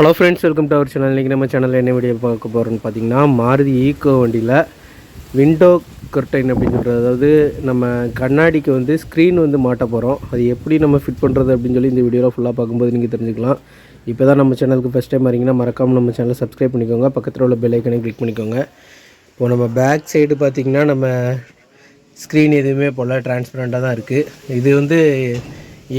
Hello friends welcome to our channel இன்றைக்கி நம்ம சேனலில் என்ன வீடியோ பார்க்க போகிறோம்னு பார்த்தீங்கன்னா மாருதி ஈக்கோ வண்டியில் விண்டோ கர்டைன் அப்படின்னு சொல்கிறது அதாவது நம்ம கண்ணாடிக்கு வந்து ஸ்க்ரீன் வந்து மாட்ட போகிறோம் அது எப்படி நம்ம ஃபிட் பண்ணுறது அப்படின்னு சொல்லி இந்த வீடியோவில் ஃபுல்லாக பார்க்கும்போது நீங்கள் தெரிஞ்சுக்கலாம். இப்போ தான் நம்ம சேனலுக்கு ஃபஸ்ட் டைம் வரீங்கன்னா மறக்காமல் நம்ம சேனலை சப்ஸ்கிரைப் பண்ணிக்கோங்க. பக்கத்தில் உள்ள பெல்லைக்கனை கிளிக் பண்ணிக்கோங்க. இப்போ நம்ம பேக் சைடு பார்த்திங்கன்னா நம்ம ஸ்க்ரீன் எதுவுமே போல் டிரான்ஸ்பரண்ட்டாக தான் இருக்குது இது வந்து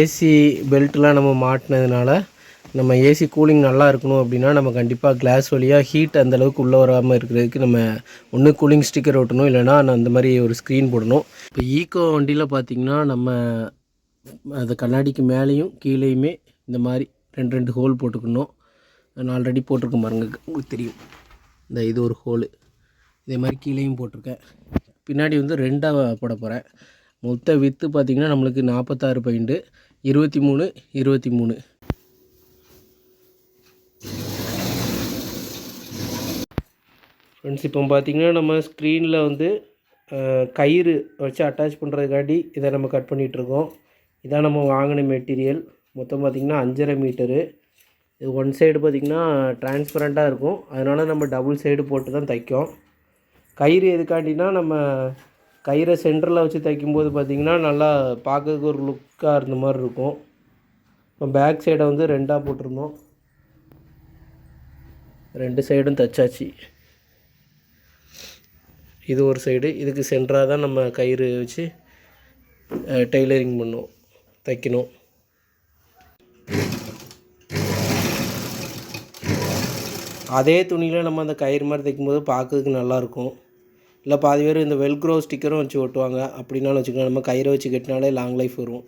ஏசி பெல்ட்லாம் நம்ம மாட்டினதுனால நம்ம ஏசி கூலிங் நல்லா இருக்கணும் அப்படின்னா நம்ம கண்டிப்பாக கிளாஸ் வழியாக ஹீட் அந்த அளவுக்கு உள்ளே வராமல் இருக்கிறதுக்கு நம்ம ஒன்று கூலிங் ஸ்டிக்கர் ஒட்டணும் இல்லைனா நான் அந்த மாதிரி ஒரு ஸ்க்ரீன் போடணும். இப்போ ஈக்கோ வண்டியில் பார்த்திங்கன்னா நம்ம அந்த கண்ணாடிக்கு மேலேயும் கீழேயுமே இந்த மாதிரி ரெண்டு ரெண்டு ஹோல் போட்டுக்கணும். நான் ஆல்ரெடி போட்டிருக்கேன் பாருங்க உங்களுக்கு தெரியும். இந்த இது ஒரு ஹோலு இதே மாதிரி கீழேயும் போட்டிருக்கேன். பின்னாடி வந்து ரெண்டாக போட போகிறேன் மொத்த வித்து பார்த்திங்கன்னா நம்மளுக்கு நாற்பத்தாறு பாயிண்ட்டு இருபத்தி மூணு இருபத்தி மூணு. ஃப்ரெண்ட்ஸ் இப்போ பார்த்திங்கன்னா நம்ம ஸ்க்ரீனில் வந்து கயிறு வச்சு அட்டாச் பண்ணுறதுக்காண்டி இதை நம்ம கட் பண்ணிகிட்ருக்கோம் இதான் நம்ம வாங்கின மெட்டீரியல் மொத்தம் பார்த்திங்கன்னா அஞ்சரை மீட்டரு இது ஒன் சைடு பார்த்திங்கன்னா டிரான்ஸ்பரண்ட்டாக இருக்கும். அதனால் நம்ம டபுள் சைடு போட்டு தான் தைக்கும். கயிறு எதுக்காண்டினா நம்ம கயிறை சென்டரில் வச்சு தைக்கும்போது பார்த்திங்கன்னா நல்லா பார்க்கறதுக்கு ஒரு லுக்காக இருந்த மாதிரி இருக்கும். இப்போ பேக் சைடை வந்து ரெண்டாக போட்டிருந்தோம். ரெண்டு சைடும் தைச்சாச்சு இது ஒரு சைடு இதுக்கு சென்டராக தான் நம்ம கயிறு வச்சு டெய்லரிங் பண்ணோம் தைக்கணும். அதே துணியில் நம்ம அந்த கயிறு மாதிரி தைக்கும்போது பார்க்கறதுக்கு நல்லாயிருக்கும் இல்லை பாதி பேர் இந்த வெல்க்ரோ ஸ்டிக்கரும் வச்சு ஒட்டுவாங்க அப்படின்னாலும் வச்சுக்கலாம் நம்ம கயிறை வச்சு கட்டினாலே லாங் லைஃப் வரும்.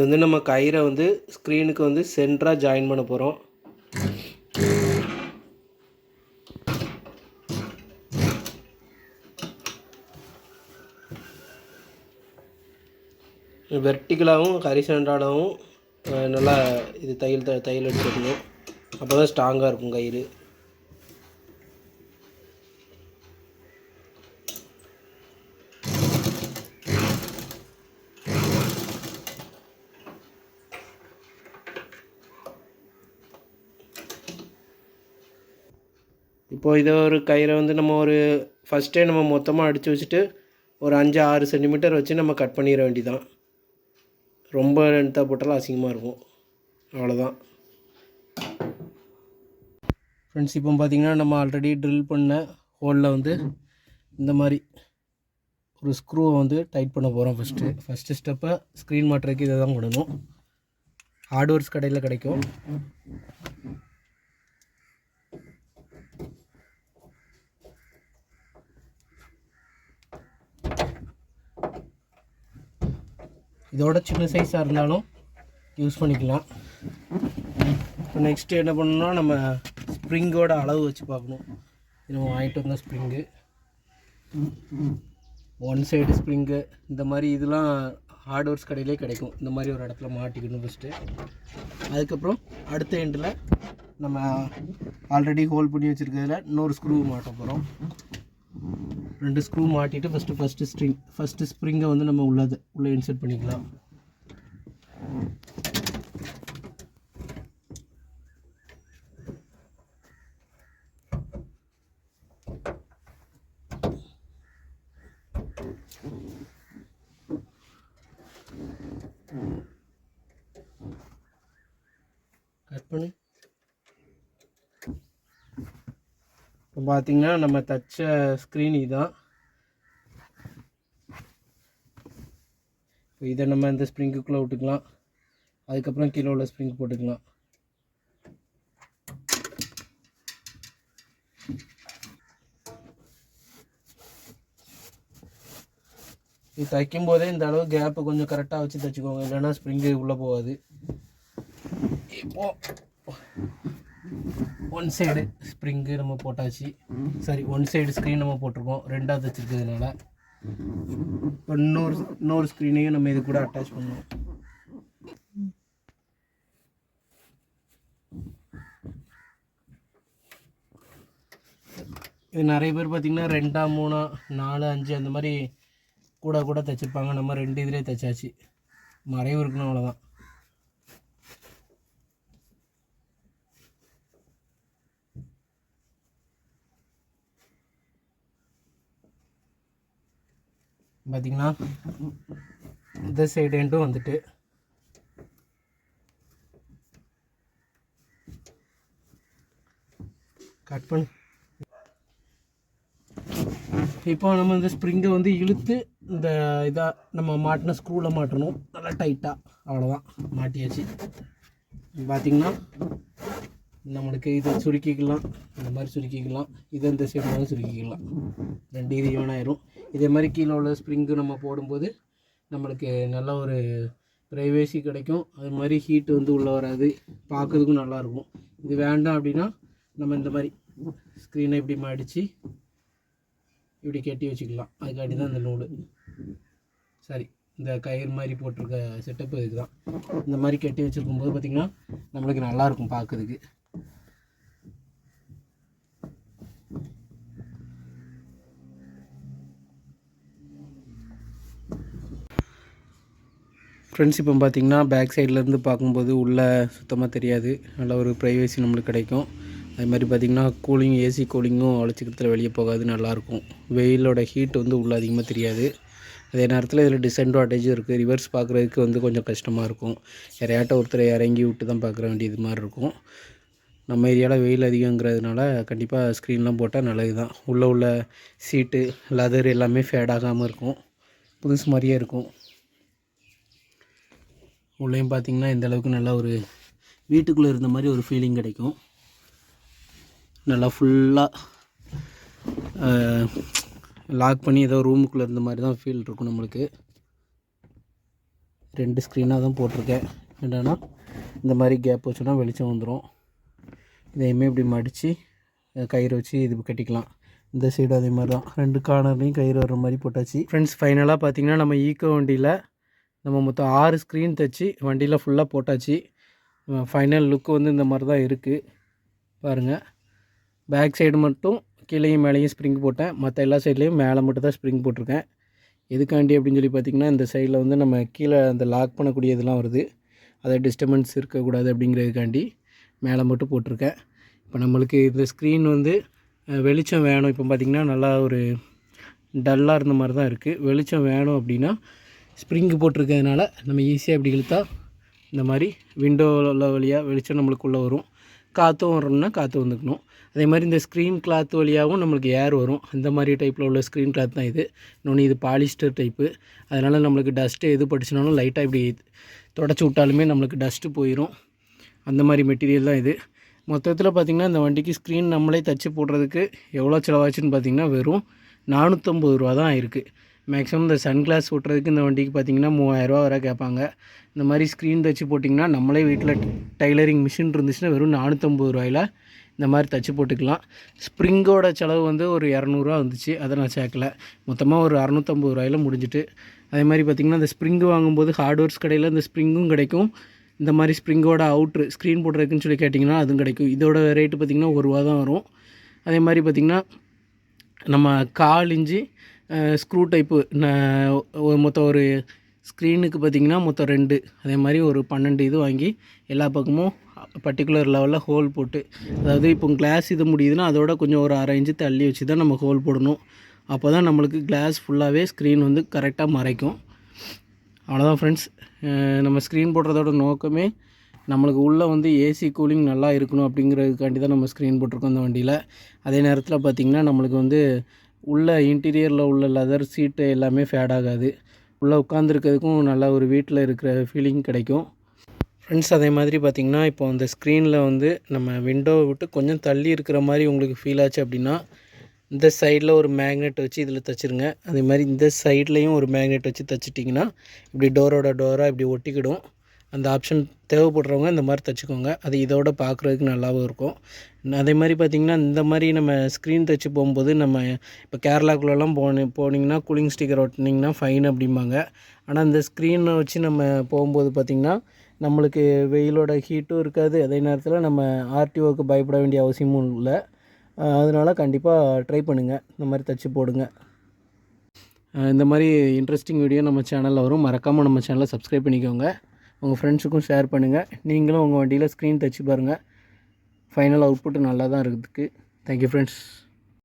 இது வந்து நம்ம கயிறை வந்து ஸ்க்ரீனுக்கு வந்து சென்டராக ஜாயின் பண்ண போகிறோம் வெர்டிக்கலாகவும் ஹரிசண்டாகவும் நல்லா இது தையல் த தையல் அடிச்சிடணும் அப்போ தான் ஸ்ட்ராங்காக இருக்கும் கயிறு. இப்போ இதை ஒரு கயிறை வந்து நம்ம ஒரு ஃபஸ்ட்டே நம்ம மொத்தமாக அடித்து வச்சுட்டு ஒரு அஞ்சு ஆறு சென்டிமீட்டர் வச்சு நம்ம கட் பண்ணிட வேண்டிதான் ரொம்ப லென்த்தாக போட்டாலும் அசிங்கமாக இருக்கும். அவ்வளோதான் ஃப்ரெண்ட்ஸ் இப்போ பார்த்தீங்கன்னா நம்ம ஆல்ரெடி ட்ரில் பண்ண ஹோலில் வந்து இந்த மாதிரி ஒரு ஸ்க்ரூவை வந்து டைட் பண்ண போகிறோம் ஃபஸ்ட்டு ஃபஸ்ட்டு ஸ்டெப்பை ஸ்க்ரீன் மாட்டுறதுக்கு இதை தான் பண்ணணும். ஹார்ட்வேர்ஸ் கடையில் கிடைக்கும். இதோட சின்ன சைஸாக இருந்தாலும் யூஸ் பண்ணிக்கலாம். இப்போ நெக்ஸ்ட்டு என்ன பண்ணணும்னா நம்ம ஸ்ப்ரிங்கோட அளவு வச்சு பார்க்கணும். இது நம்ம வாங்கிட்டு வந்த ஸ்ப்ரிங்கு ஒன் சைடு ஸ்ப்ரிங்கு இந்த மாதிரி இதெல்லாம் ஹார்ட்வேர்ஸ் கடையிலே கிடைக்கும். இந்த மாதிரி ஒரு இடத்துல மாட்டிக்கணும் ஃபஸ்ட்டு அதுக்கப்புறம் அடுத்த எண்டில் நம்ம ஆல்ரெடி ஹோல் பண்ணி வச்சுருக்கிறதுல இன்னொரு ஸ்க்ரூ மாட்ட போகிறோம் ரெண்டு ஸ்க்ரூ மாட்டிட்டு ஃபஸ்ட்டு ஃபஸ்ட்டு ஸ்ட்ரிங் ஃபஸ்ட்டு ஸ்ப்ரிங்கை வந்து நம்ம உள்ளது உள்ளே இன்சர்ட் பண்ணிக்கலாம். கட் பண்ணி. இப்போ பார்த்தீங்கன்னா நம்ம தச்ச ஸ்க்ரீன் இதுதான் இப்போ இதை நம்ம இந்த ஸ்ப்ரிங்குக்குள்ளே விட்டுக்கலாம். அதுக்கப்புறம் கீழே உள்ள ஸ்ப்ரிங் போட்டுக்கலாம். இது தைக்கும் போதே இந்த அளவு கேப்பு கொஞ்சம் கரெக்டாக வச்சு தைச்சிக்கோங்க. இல்லைன்னா ஸ்ப்ரிங்கு உள்ளே போகாது. இப்போது ஒன் சைடு ஸ்ப்ரிங்கு நம்ம போட்டாச்சு. சாரி ஒன் சைடு ஸ்க்ரீன் நம்ம போட்டிருக்கோம். ரெண்டாவது வச்சுருக்கிறதுனால. இப்போ இன்னொரு இன்னொரு ஸ்க்ரீனையும் நம்ம இது கூட அட்டாச் பண்ணுவோம். இது நிறைய பேர் பார்த்திங்கன்னா ரெண்டா மூணா நாலு அஞ்சு அந்த மாதிரி கூட கூட தைச்சிருப்பாங்க. நம்ம ரெண்டு இதிலே தைச்சாச்சு. மறைவு இருக்கணும் அவ்வளோதான் பார்த்திங்கன்னா இந்த சைடு எண்டும் வந்துட்டு கட் பண்ணு. இப்போ நம்ம இந்த ஸ்ப்ரிங்கை வந்து இழுத்து இந்த இதாக நம்ம மாட்டின ஸ்க்ரூவில் மாட்டணும். நல்லா டைட்டாக அவ்வளோதான் மாட்டியாச்சு. பார்த்திங்கன்னா நம்மளுக்கு இதை சுருக்கிக்கலாம். இந்த மாதிரி சுருக்கிக்கலாம். இதை இந்த சைடு மாதிரி சுருக்கிக்கலாம். ரெண்டு இது ஈவனாயிரும் இதே மாதிரி கீழே உள்ள ஸ்ப்ரிங்கு நம்ம போடும்போது நம்மளுக்கு நல்ல ஒரு ப்ரைவேசி கிடைக்கும். அது மாதிரி ஹீட்டு வந்து உள்ளே வராது. பார்க்கறதுக்கும் நல்லாயிருக்கும் இது வேண்டாம் அப்படின்னா நம்ம இந்த மாதிரி ஸ்க்ரீனை இப்படி மடித்து இப்படி கட்டி வச்சுக்கலாம். அதுக்காண்டி தான் இந்த நூலு சரி இந்த கயிறு மாதிரி போட்டிருக்க செட்டப் இதுக்கு தான் இந்த மாதிரி கட்டி வச்சுருக்கும் போது பார்த்திங்கன்னா நம்மளுக்கு நல்லாயிருக்கும் பார்க்கறதுக்கு. ஃப்ரெண்ட்ஸ் இப்போ பார்த்திங்கன்னா பேக் சைட்லேருந்து பார்க்கும்போது உள்ளே சுத்தமாக தெரியாது. நல்ல ஒரு ப்ரைவேசி நம்மளுக்கு கிடைக்கும். அது மாதிரி பார்த்திங்கன்னா கூலிங் ஏசி கூலிங்கும் அழைச்சிக்கிறதுல வெளியே போகாது நல்லாயிருக்கும் வெயிலோட ஹீட் வந்து உள்ளே அதிகமாக தெரியாது. அதே நேரத்தில் இதில் டிஸ்அட்வான்டேஜும் இருக்குது ரிவர்ஸ் பார்க்குறதுக்கு வந்து கொஞ்சம் கஷ்டமாக இருக்கும். யாரையாட்ட ஒருத்தரை இறங்கி விட்டு தான் பார்க்குற வேண்டியது மாதிரி இருக்கும். நம்ம ஏரியாவில் வெயில் அதிகங்கிறதுனால கண்டிப்பாக ஸ்க்ரீன்லாம் போட்டால் நல்லது தான். உள்ளே உள்ள சீட்டு லெதர் எல்லாமே ஃபேட் ஆகாமல் இருக்கும். புதுசு மாதிரியே இருக்கும். உள்ளேயும் பார்த்திங்கன்னா இந்த அளவுக்கு நல்லா ஒரு வீட்டுக்குள்ளே இருந்த மாதிரி ஒரு ஃபீலிங் கிடைக்கும். நல்லா ஃபுல்லாக லாக் பண்ணி ஏதோ ரூமுக்குள்ளே இருந்த மாதிரி தான் ஃபீல் இருக்கும் நம்மளுக்கு. ரெண்டு ஸ்க்ரீனாக தான் போட்டிருக்கேன். என்னென்னா இந்த மாதிரி கேப் வச்சோன்னா வெளிச்சம் வந்துடும் இதையுமே இப்படி மடித்து கயிறு வச்சு இது கட்டிக்கலாம். இந்த சைடு அதே மாதிரி தான். ரெண்டு கார்னர்லேயும் கயிறு வர்ற மாதிரி போட்டாச்சு. ஃப்ரெண்ட்ஸ் ஃபைனலாக பார்த்தீங்கன்னா நம்ம ஈக்கோ வண்டியில் நம்ம மொத்தம் ஆறு ஸ்க்ரீன் தைச்சி வண்டியில் ஃபுல்லாக போட்டாச்சு. ஃபைனல் லுக்கு வந்து இந்த மாதிரி தான் இருக்குது பாருங்கள் பேக் சைடு மட்டும் கீழேயும் மேலேயும் ஸ்ப்ரிங் போட்டேன். மற்ற எல்லா சைட்லேயும் மேலே மட்டும் தான் ஸ்ப்ரிங் போட்டிருக்கேன். எதுக்காண்டி அப்படின்னு சொல்லி பார்த்திங்கன்னா இந்த சைடில் வந்து நம்ம கீழே அந்த லாக் பண்ணக்கூடிய இதெல்லாம் வருது. அதை டிஸ்டர்பன்ஸ் இருக்கக்கூடாது அப்படிங்கிறதுக்காண்டி மேலே மட்டும் போட்டிருக்கேன். இப்போ நம்மளுக்கு இந்த ஸ்க்ரீன் வந்து வெளிச்சம் வேணும். இப்போ பார்த்திங்கன்னா நல்லா ஒரு டல்லாக இருந்த மாதிரி தான் இருக்குது வெளிச்சம் வேணும் அப்படின்னா ஸ்ப்ரிங்கு போட்டிருக்கிறதுனால நம்ம ஈஸியாக இப்படி இழுத்தா இந்த மாதிரி விண்டோவில் வழியாக வெளிச்சம் நம்மளுக்குள்ளே வரும். காற்றும் வரணும்னா காற்று வந்துக்கணும். அதே மாதிரி இந்த ஸ்க்ரீன் கிளாத் வழியாகவும் நம்மளுக்கு ஏர் வரும். அந்த மாதிரி டைப்பில் உள்ள ஸ்க்ரீன் கிளாத் தான் இது. இன்னொன்று இது பாலிஸ்டர் டைப்பு அதனால் நம்மளுக்கு டஸ்ட்டு எது படிச்சுனாலும் லைட்டாக இப்படி தொடச்சி விட்டாலுமே நம்மளுக்கு டஸ்ட்டு போயிடும் அந்த மாதிரி மெட்டீரியல் தான் இது. மொத்தத்தில் பார்த்திங்கன்னா இந்த வண்டிக்கு ஸ்க்ரீன் நம்மளே தச்சு போடுறதுக்கு எவ்வளோ செலவாச்சுன்னு பார்த்திங்கன்னா வெறும் நானூற்றம்பது ரூபா தான் இருக்குது மேக்ஸிமம் இந்த சன்கிளாஸ் ஓட்டுறதுக்கு இந்த வண்டிக்கு பார்த்திங்கன்னா மூவாயிரரூவா வரை கேட்பாங்க. இந்த மாதிரி ஸ்க்ரீன் தச்சு போட்டிங்கன்னா நம்மளே வீட்டில் டைலரிங் மிஷின் இருந்துச்சுன்னா வெறும் நானூற்றம்பது ரூபாயில் இந்த மாதிரி தச்சு போட்டுக்கலாம். ஸ்ப்ரிங்கோட செலவு வந்து ஒரு இரநூறுவா வந்துச்சு. அதை நான் சேர்க்கல. மொத்தமாக ஒரு அறநூற்றம்பது ரூபாயில் முடிஞ்சிட்டு. அதே மாதிரி பார்த்திங்கன்னா இந்த ஸ்ப்ரிங்கு வாங்கும்போது ஹார்ட்வேர்ஸ் கடையில் இந்த ஸ்ப்ரிங்கும் கிடைக்கும். இந்த மாதிரி ஸ்ப்ரிங்கோட அவுட்ரு ஸ்க்ரீன் போடுறதுக்குன்னு சொல்லி கேட்டிங்கன்னா அதுவும் கிடைக்கும். இதோட ரேட்டு பார்த்திங்கன்னா ஒரு ரூபா தான் வரும். அதே மாதிரி பார்த்திங்கன்னா நம்ம கால் இஞ்சி ஸ்க்ரூ டைப்பு மொத்தம் ஒரு ஸ்க்ரீனுக்கு பார்த்திங்கன்னா மொத்தம் ரெண்டு. அதே மாதிரி ஒரு பன்னெண்டு இது வாங்கி எல்லா பக்கமும் பர்டிகுலர் லெவலில் ஹோல் போட்டு அதாவது இப்போ கிளாஸ் இது முடியுதுன்னா அதோட கொஞ்சம் ஒரு அரை இன்ச்சு தள்ளி வச்சு தான் நம்ம ஹோல் போடணும். அப்போ தான் நம்மளுக்கு கிளாஸ் ஃபுல்லாகவே ஸ்க்ரீன் வந்து கரெக்டாக மறைக்கும். அவ்வளோதான் ஃப்ரெண்ட்ஸ் நம்ம ஸ்க்ரீன் போடுறதோட நோக்கமே நம்மளுக்கு உள்ளே வந்து ஏசி கூலிங் நல்லா இருக்கணும் அப்படிங்கிறதுக்காண்டி தான் நம்ம ஸ்க்ரீன் போட்டிருக்கோம் அந்த வண்டியில். அதே நேரத்தில் பார்த்திங்கன்னா நம்மளுக்கு வந்து உள்ள இன்டீரியரில் உள்ள லெதர் சீட்டு எல்லாமே ஃபேட் ஆகாது. உள்ளே உட்காந்துருக்கிறதுக்கும் நல்லா ஒரு வீட்டில் இருக்கிற ஃபீலிங் கிடைக்கும். ஃப்ரெண்ட்ஸ் அதே மாதிரி பார்த்திங்கன்னா இப்போ அந்த ஸ்க்ரீனில் வந்து நம்ம விண்டோவை விட்டு கொஞ்சம் தள்ளி இருக்கிற மாதிரி உங்களுக்கு ஃபீல் ஆச்சு அப்படின்னா இந்த சைடில் ஒரு மேக்னெட் வச்சு இதில் தச்சுருங்க. அதே மாதிரி இந்த சைட்லேயும் ஒரு மேக்னெட் வச்சு தச்சிட்டிங்கன்னா இப்படி டோரோட டோராக இப்படி ஒட்டிக்கிடும். அந்த ஆப்ஷன் தேவைப்படுறவங்க இந்த மாதிரி தைச்சிக்கோங்க. அது இதோட பார்க்குறதுக்கு நல்லாவும் இருக்கும். அதே மாதிரி பார்த்திங்கன்னா இந்த மாதிரி நம்ம ஸ்க்ரீன் தைச்சி போகும்போது நம்ம இப்போ கேரளாக்குள்ளெல்லாம் போன போனீங்கன்னா கூலிங் ஸ்டிக்கர் ஒட்டினீங்கன்னா ஃபைன் அப்படிம்பாங்க. ஆனால் இந்த ஸ்க்ரீனை வச்சு நம்ம போகும்போது பார்த்திங்கன்னா நம்மளுக்கு வெயிலோட ஹீட்டும் இருக்காது. அதே நேரத்தில் நம்ம ஆர்டிஓக்கு பயப்பட வேண்டிய அவசியமும் இல்லை. அதனால் கண்டிப்பாக ட்ரை பண்ணுங்கள் இந்த மாதிரி தைச்சி போடுங்க. இந்த மாதிரி இன்ட்ரெஸ்டிங் வீடியோ நம்ம சேனலில் வரும். மறக்காமல் நம்ம சேனலை சப்ஸ்கிரைப் பண்ணிக்கோங்க. உங்கள் ஃப்ரெண்ட்ஸுக்கும் ஷேர் பண்ணுங்கள் நீங்களும் உங்கள் வண்டியில் ஸ்க்ரீன் தச்சு பாருங்கள் ஃபைனல் அவுட்புட் நல்லா தான் இருக்குது தேங்க்யூ ஃப்ரெண்ட்ஸ்